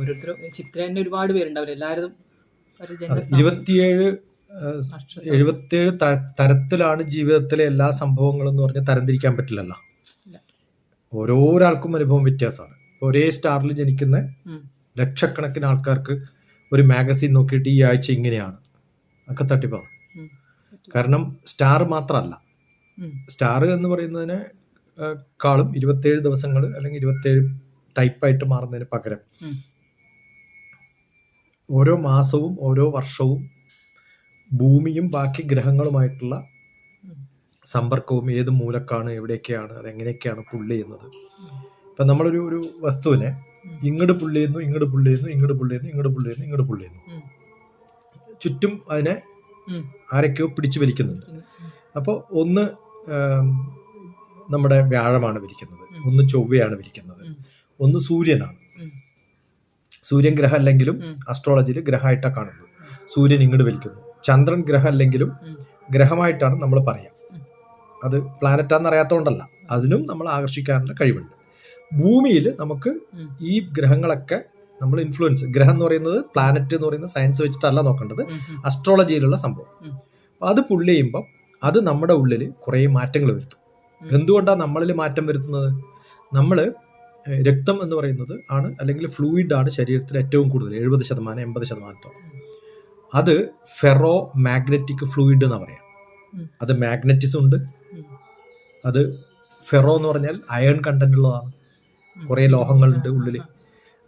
ഓരോരുത്തരും ചിത്ര തന്നെ ഒരുപാട് പേരുണ്ടാവില്ല? എല്ലാവരും ഒരു ഇരുപത്തിയേഴ്. എഴുപത്തിയേഴ് തരത്തിലാണ് ജീവിതത്തിലെ എല്ലാ സംഭവങ്ങളും എന്ന് പറഞ്ഞാൽ തരംതിരിക്കാൻ പറ്റില്ലല്ലോ. ഓരോരാൾക്കും അനുഭവം വ്യത്യാസമാണ്. ഒരേ സ്റ്റാറിൽ ജനിക്കുന്ന ലക്ഷക്കണക്കിന് ആൾക്കാർക്ക് ഒരു മാഗസിൻ നോക്കിയിട്ട് ഈ ആഴ്ച ഇങ്ങനെയാണ്. ഒക്കെ തട്ടിപ്പാണ് കാരണം സ്റ്റാർ മാത്രമല്ല. സ്റ്റാർ എന്ന് പറയുന്നതിന് കാളും ഇരുപത്തേഴ് ദിവസങ്ങൾ അല്ലെങ്കിൽ ഇരുപത്തേഴ് ടൈപ്പായിട്ട് മാറുന്നതിന് പകരം. ഓരോ മാസവും ഓരോ വർഷവും ഭൂമിയും ബാക്കി ഗ്രഹങ്ങളുമായിട്ടുള്ള. സമ്പർക്കവും ഏത് മൂലക്കാണ് എവിടെയൊക്കെയാണ് അതെങ്ങനെയൊക്കെയാണ് പുള്ളി ചെയ്യുന്നത് ഇപ്പം നമ്മളൊരു ഒരു വസ്തുവിനെ. ഇങ്ങോട്ട് പുള്ളി ചെയ്യുന്നു ഇങ്ങോട്ട് പുള്ളി ചെയ്യുന്നു ഇങ്ങോട്ട് പുള്ളി ചെയ്യുന്നു ഇങ്ങോട്ട് പുള്ളി ചെയ്യുന്നു ഇങ്ങോട്ട് പുള്ളി ചെയ്യുന്നു ചുറ്റും അതിനെ. ആരൊക്കെയോ പിടിച്ചു വലിക്കുന്നുണ്ട്. അപ്പോൾ ഒന്ന് നമ്മുടെ വ്യാഴമാണ് വിരിക്കുന്നത് ഒന്ന് ചൊവ്വയാണ് വിരിക്കുന്നത് ഒന്ന് സൂര്യനാണ്. സൂര്യൻ ഗ്രഹം അല്ലെങ്കിലും. അസ്ട്രോളജിയിൽ ഗ്രഹമായിട്ടാണ് കാണുന്നത്. സൂര്യൻ ഇങ്ങോട്ട് വലിക്കുന്നു. ചന്ദ്രൻ ഗ്രഹം അല്ലെങ്കിലും ഗ്രഹമായിട്ടാണ് നമ്മൾ പറയാം അത് പ്ലാനറ്റാന്ന് അറിയാത്തതുകൊണ്ടല്ല അതിനും നമ്മൾ ആകർഷിക്കാനുള്ള കഴിവുണ്ട്. ഭൂമിയിൽ നമുക്ക്. ഈ ഗ്രഹങ്ങളൊക്കെ നമ്മൾ ഇൻഫ്ലുവൻസ് ഗ്രഹം എന്ന് പറയുന്നത് പ്ലാനറ്റ് എന്ന് പറയുന്നത് സയൻസ് വെച്ചിട്ടല്ല നോക്കേണ്ടത്. അസ്ട്രോളജിയിലുള്ള സംഭവം. അത് പുള്ളി ചെയ്യുമ്പോൾ അത് നമ്മുടെ ഉള്ളിൽ കുറേ മാറ്റങ്ങൾ വരുത്തും. എന്തുകൊണ്ടാണ് നമ്മളിൽ മാറ്റം വരുത്തുന്നത്? നമ്മൾ രക്തം എന്ന് പറയുന്നത് ആണ് അല്ലെങ്കിൽ ഫ്ലൂയിഡ് ആണ് ശരീരത്തിൽ ഏറ്റവും കൂടുതൽ എഴുപത് ശതമാനം എൺപത് ശതമാനത്തോളം അത് ഫെറോ മാഗ്നറ്റിക് ഫ്ലൂയിഡ് എന്ന് പറയാം. അത് മാഗ്നറ്റിസം ഉണ്ട്. അത് ഫെറോ എന്ന് പറഞ്ഞാൽ അയൺ കണ്ടന്റ് ഉള്ളതാണ്. കുറേ ലോഹങ്ങളുണ്ട് ഉള്ളിൽ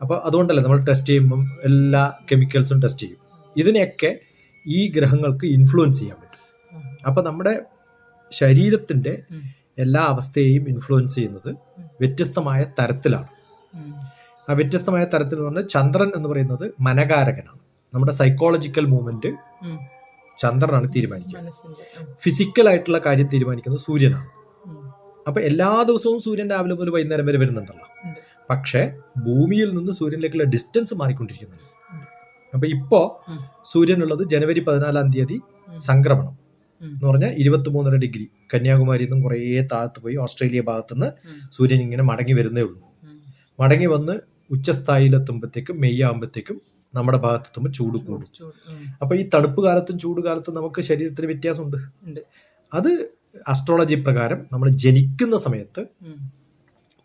അപ്പോൾ അതുകൊണ്ടല്ലേ നമ്മൾ ടെസ്റ്റ് ചെയ്യുമ്പം എല്ലാ കെമിക്കൽസും ടെസ്റ്റ് ചെയ്യും. ഇതിനെയൊക്കെ ഈ ഗ്രഹങ്ങൾക്ക് ഇൻഫ്ലുവൻസ് ചെയ്യാൻ പറ്റും. അപ്പോൾ നമ്മുടെ ശരീരത്തിന്റെ എല്ലാ അവസ്ഥയെയും ഇൻഫ്ലുവൻസ് ചെയ്യുന്നത് വ്യത്യസ്തമായ തരത്തിലാണ് ആ വ്യത്യസ്തമായ തരത്തിൽ എന്ന് പറഞ്ഞാൽ ചന്ദ്രൻ എന്ന് പറയുന്നത് മനകാരകനാണ് നമ്മുടെ സൈക്കോളജിക്കൽ മൂവ്മെന്റ് ചന്ദ്രനാണ് തീരുമാനിക്കുന്നത് ഫിസിക്കൽ ആയിട്ടുള്ള കാര്യം തീരുമാനിക്കുന്നത് സൂര്യനാണ്. അപ്പൊ എല്ലാ ദിവസവും സൂര്യൻ രാവിലെ മുതൽ വൈകുന്നേരം വരെ വരുന്നുണ്ടല്ലോ പക്ഷെ ഭൂമിയിൽ നിന്ന് സൂര്യനിലേക്കുള്ള ഡിസ്റ്റൻസ് മാറിക്കൊണ്ടിരിക്കുന്നുണ്ട്. അപ്പൊ ഇപ്പോ. സൂര്യനുള്ളത് ജനുവരി പതിനാലാം തീയതി. സംക്രമണം. എന്ന് പറഞ്ഞാൽ ഇരുപത്തി മൂന്നര ഡിഗ്രി കന്യാകുമാരിയിൽ നിന്നും കുറേ താഴത്ത് പോയി ഓസ്ട്രേലിയ ഭാഗത്തുനിന്ന് സൂര്യൻ ഇങ്ങനെ മടങ്ങി വരുന്നേ ഉള്ളൂ മടങ്ങി വന്ന് ഉച്ചസ്ഥായിലെത്തുമ്പോഴത്തേക്കും മെയ് ആകുമ്പോഴത്തേക്കും നമ്മുടെ ഭാഗത്തെത്തുമ്പോൾ ചൂട് കൂടും. അപ്പൊ ഈ തണുപ്പ് കാലത്തും ചൂട് കാലത്തും നമുക്ക് ശരീരത്തിന് വ്യത്യാസമുണ്ട്. അത് അസ്ട്രോളജി പ്രകാരം നമ്മൾ ജനിക്കുന്ന സമയത്ത്.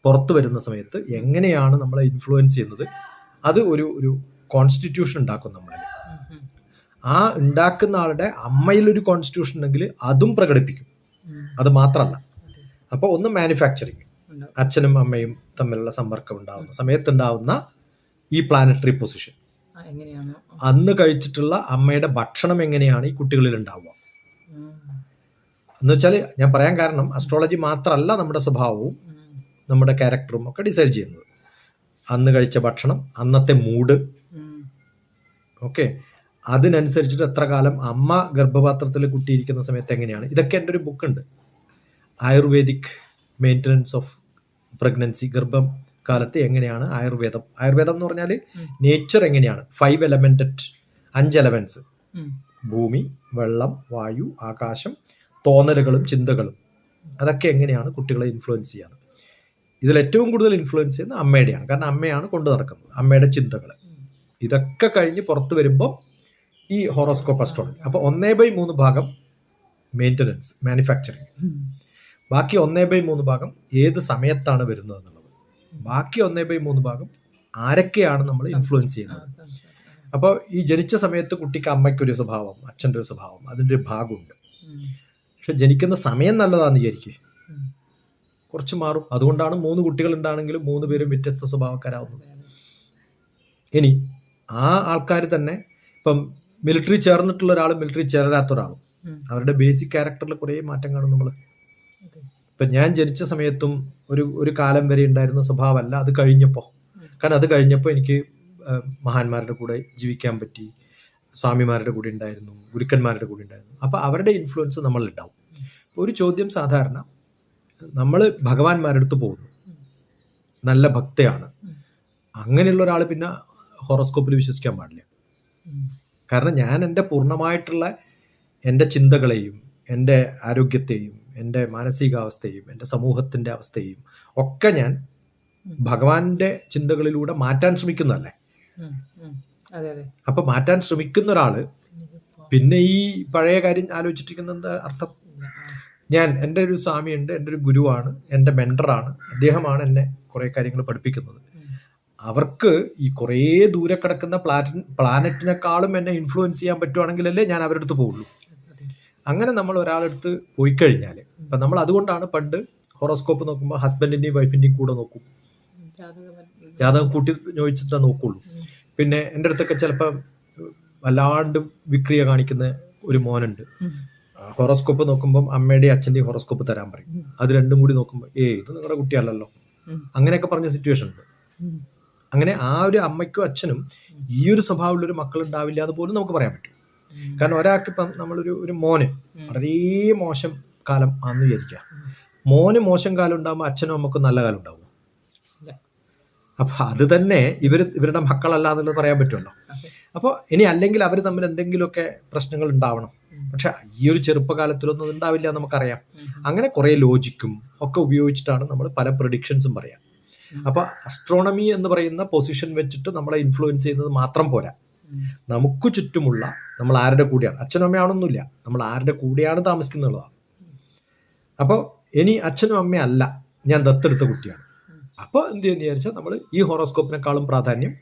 പുറത്തു വരുന്ന സമയത്ത് എങ്ങനെയാണ് നമ്മളെ ഇൻഫ്ലുവൻസ് ചെയ്യുന്നത് അത് ഒരു ഒരു കോൺസ്റ്റിറ്റ്യൂഷൻ ഉണ്ടാക്കും നമ്മളിൽ. ആ ഉണ്ടാക്കുന്ന ആളുടെ അമ്മയിൽ ഒരു കോൺസ്റ്റിറ്റ്യൂഷൻ ഉണ്ടെങ്കിൽ അതും പ്രകടിപ്പിക്കും. അത് മാത്രമല്ല. അപ്പൊ അപ്പോൾ ഒന്ന് മാനുഫാക്ചറിങ് അച്ഛനും അമ്മയും തമ്മിലുള്ള സമ്പർക്കം ഉണ്ടാവുന്ന സമയത്തുണ്ടാവുന്ന ഈ പ്ലാനറ്ററി പൊസിഷൻ അന്ന് കഴിച്ചിട്ടുള്ള അമ്മയുടെ ഭക്ഷണം എങ്ങനെയാണ് ഈ കുട്ടികളിൽ ഉണ്ടാവുക? എന്ന് വെച്ചാൽ ഞാൻ പറയാൻ കാരണം അസ്ട്രോളജി മാത്രമല്ല നമ്മുടെ സ്വഭാവവും നമ്മുടെ ക്യാരക്ടറും ഒക്കെ ഡിസൈഡ് ചെയ്യുന്നത്. അന്ന് കഴിച്ച ഭക്ഷണം അന്നത്തെ മൂഡ്. ഓക്കെ അതിനനുസരിച്ചിട്ട് എത്ര കാലം അമ്മ ഗർഭപാത്രത്തിൽ കുട്ടിയിരിക്കുന്ന സമയത്ത് എങ്ങനെയാണ്? ഇതൊക്കെ എന്റെ ഒരു ബുക്കുണ്ട് ആയുർവേദിക് മെയിന്റനൻസ് ഓഫ് പ്രഗ്നൻസി ഗർഭം കാലത്ത് എങ്ങനെയാണ് ആയുർവേദം? ആയുർവേദം എന്ന് പറഞ്ഞാൽ. നേച്ചർ എങ്ങനെയാണ്? ഫൈവ് എലമെന്റഡ് അഞ്ച് എലമെന്റ്സ് ഭൂമി വെള്ളം വായു ആകാശം തോന്നലുകളും ചിന്തകളും. അതൊക്കെ എങ്ങനെയാണ് കുട്ടികളെ ഇൻഫ്ലുവൻസ് ചെയ്യുന്നത് ഇതിൽ ഏറ്റവും കൂടുതൽ ഇൻഫ്ലുവൻസ് ചെയ്യുന്നത് അമ്മയുടെയാണ്. കാരണം അമ്മയാണ് കൊണ്ടു നടക്കുന്നത്. അമ്മയുടെ ചിന്തകൾ ഇതൊക്കെ കഴിഞ്ഞ് പുറത്തു വരുമ്പോൾ ഈ ഹോറോസ്കോപ്പ് അസ്ട്രോളജി അപ്പോൾ ഒന്നേ ബൈ മൂന്ന് ഭാഗം മെയിന്റനൻസ് മാനുഫാക്ചറിങ് ബാക്കി ഒന്നേ ബൈ മൂന്ന് ഭാഗം ഏത് സമയത്താണ് വരുന്നത് എന്നുള്ളത് ബാക്കി ഒന്നേ ബൈ മൂന്ന് ഭാഗം ആരൊക്കെയാണ് നമ്മൾ ഇൻഫ്ലുവൻസ് ചെയ്യുന്നത്. അപ്പോൾ ഈ ജനിച്ച സമയത്ത് കുട്ടിക്ക് അമ്മയ്ക്കൊരു സ്വഭാവം അച്ഛന്റെ ഒരു സ്വഭാവം അതിന്റെ ഒരു ഭാഗമുണ്ട്. പക്ഷെ ജനിക്കുന്ന സമയം നല്ലതാണെന്ന് വിചാരിക്കും. കുറച്ച് മാറും. അതുകൊണ്ടാണ് മൂന്ന് കുട്ടികൾ ഉണ്ടാണെങ്കിലും മൂന്ന് പേരും വ്യത്യസ്ത സ്വഭാവക്കാരാവുന്നത്. ഇനി ആ ആൾക്കാർ തന്നെ ഇപ്പം മിലിറ്ററി ചേർന്നിട്ടുള്ള ഒരാൾ മിലിറ്ററി ചേരാത്ത ഒരാളും അവരുടെ ബേസിക് ക്യാരക്ടറിൽ കുറേ മാറ്റം കാണും നമ്മൾ ഇപ്പൊ ഞാൻ ജനിച്ച സമയത്തും ഒരു ഒരു കാലം വരെ ഉണ്ടായിരുന്ന സ്വഭാവമല്ല അത് കഴിഞ്ഞപ്പോൾ കാരണം അത് കഴിഞ്ഞപ്പോൾ എനിക്ക് മഹാന്മാരുടെ കൂടെ ജീവിക്കാൻ പറ്റി സ്വാമിമാരുടെ കൂടെ ഉണ്ടായിരുന്നു ഗുരുക്കന്മാരുടെ കൂടെ ഉണ്ടായിരുന്നു. അപ്പോൾ അവരുടെ ഇൻഫ്ലുവൻസ് നമ്മളിലുണ്ടാവും. ഇപ്പോൾ ഒരു ചോദ്യം സാധാരണ നമ്മൾ ഭഗവാന്മാരുടെ അടുത്ത് പോകുന്നു. നല്ല ഭക്തയാണ്. അങ്ങനെയുള്ള ഒരാൾ പിന്നെ ഹോറോസ്കോപ്പിൽ വിശ്വസിക്കാൻ പാടില്ല. കാരണം ഞാൻ എന്റെ പൂർണമായിട്ടുള്ള എന്റെ ചിന്തകളെയും എന്റെ ആരോഗ്യത്തെയും എന്റെ മാനസികാവസ്ഥയും എന്റെ സമൂഹത്തിന്റെ അവസ്ഥയും ഒക്കെ ഞാൻ. ഭഗവാന്റെ ചിന്തകളിലൂടെ മാറ്റാൻ ശ്രമിക്കുന്നതല്ലേ? അപ്പൊ മാറ്റാൻ ശ്രമിക്കുന്ന ഒരാൾ പിന്നെ ഈ പഴയ കാര്യം ആലോചിച്ചിരിക്കുന്നത് അർത്ഥം? ഞാൻ എന്റെ ഒരു സ്വാമിയുണ്ട് എന്റെ ഒരു ഗുരുവാണ് എന്റെ മെന്ററാണ് അദ്ദേഹമാണ് എന്നെ കുറേ കാര്യങ്ങൾ പഠിപ്പിക്കുന്നത്. അവർക്ക് ഈ കുറേ ദൂരെ കിടക്കുന്ന പ്ലാറ്റ് പ്ലാനറ്റിനെക്കാളും എന്നെ ഇൻഫ്ലുവൻസ് ചെയ്യാൻ പറ്റുവാണെങ്കിലല്ലേ ഞാൻ അവരുടെ അടുത്ത് പോവുള്ളൂ അങ്ങനെ നമ്മൾ ഒരാളെടുത്ത് പോയി കഴിഞ്ഞാൽ ഇപ്പം നമ്മൾ അതുകൊണ്ടാണ് പണ്ട് ഹൊറോസ്കോപ്പ് നോക്കുമ്പോൾ ഹസ്ബൻഡിന്റെയും വൈഫിന്റെയും കൂടെ നോക്കും ജാതകം- കൂട്ടി ചോദിച്ചിട്ടേ നോക്കുള്ളൂ പിന്നെ എന്റെ അടുത്തൊക്കെ ചിലപ്പോൾ വല്ലാണ്ട് വിക്രിയ കാണിക്കുന്ന ഒരു മോനുണ്ട്. ഹൊറോസ്കോപ്പ് നോക്കുമ്പോൾ അമ്മയുടെയും അച്ഛന്റെയും ഹൊറോസ്കോപ്പ് തരാൻ പറയും അത് രണ്ടും കൂടി നോക്കുമ്പോൾ ഏ ഇത് നിങ്ങളുടെ കുട്ടിയല്ലല്ലോ. അങ്ങനെയൊക്കെ പറഞ്ഞ സിറ്റുവേഷൻ ഉണ്ട്. അങ്ങനെ ആ ഒരു അമ്മയ്ക്കും അച്ഛനും ഈ ഒരു സ്വഭാവമുള്ളൊരു മക്കൾ ഉണ്ടാവില്ല എന്ന് പോലും നമുക്ക് പറയാൻ പറ്റും കാരണം ഒരാൾക്ക് ഇപ്പം നമ്മളൊരു ഒരു മോന്. വളരെ മോശം കാലം ആണെന്ന് വിചാരിക്കുക. മോന് മോശം കാലം ഉണ്ടാകുമ്പോൾ അച്ഛനും അമ്മക്കും നല്ല കാലം ഉണ്ടാവും. അപ്പൊ അത് തന്നെ ഇവർ ഇവരുടെ മക്കളല്ല എന്നുള്ളത് പറയാൻ പറ്റുമല്ലോ അതെ. അപ്പോൾ ഇനി അല്ലെങ്കിൽ അവർ തമ്മിൽ എന്തെങ്കിലുമൊക്കെ പ്രശ്നങ്ങൾ ഉണ്ടാവണം. പക്ഷെ ഈ ഒരു ചെറുപ്പകാലത്തിലൊന്നും ഉണ്ടാവില്ല നമുക്കറിയാം. അങ്ങനെ കുറേ ലോജിക്കും ഒക്കെ ഉപയോഗിച്ചിട്ടാണ് നമ്മൾ പല പ്രഡിക്ഷൻസും പറയാം. അപ്പൊ അസ്ട്രോണമി എന്ന് പറയുന്ന പൊസിഷൻ വെച്ചിട്ട് നമ്മളെ ഇൻഫ്ലുവൻസ് ചെയ്യുന്നത് മാത്രം പോരാ. നമുക്ക് ചുറ്റുമുള്ള നമ്മൾ ആരുടെ കൂടെയാണ്? അച്ഛനും അമ്മയാണെന്നില്ല നമ്മൾ ആരുടെ കൂടെയാണ് താമസിക്കുന്നുള്ളതാണ് അപ്പോൾ ഇനി അച്ഛനും അമ്മയും അല്ല. ഞാൻ ദത്തെടുത്ത കുട്ടിയാണ്. അപ്പോൾ എന്ത് ചെയ്യുന്ന വിചാരിച്ചാൽ നമ്മൾ ഈ ഹോറോസ്കോപ്പിനെക്കാളും പ്രാധാന്യം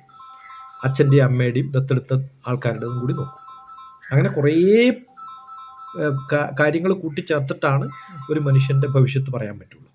അച്ഛന്റെയും അമ്മയുടെയും ദത്തെടുത്ത ആൾക്കാരുടേതും കൂടി നോക്കും. അങ്ങനെ കുറേ കാര്യങ്ങൾ കൂട്ടിച്ചേർത്തിട്ടാണ് ഒരു മനുഷ്യന്റെ ഭവിഷ്യത്ത് പറയാൻ പറ്റുള്ളൂ.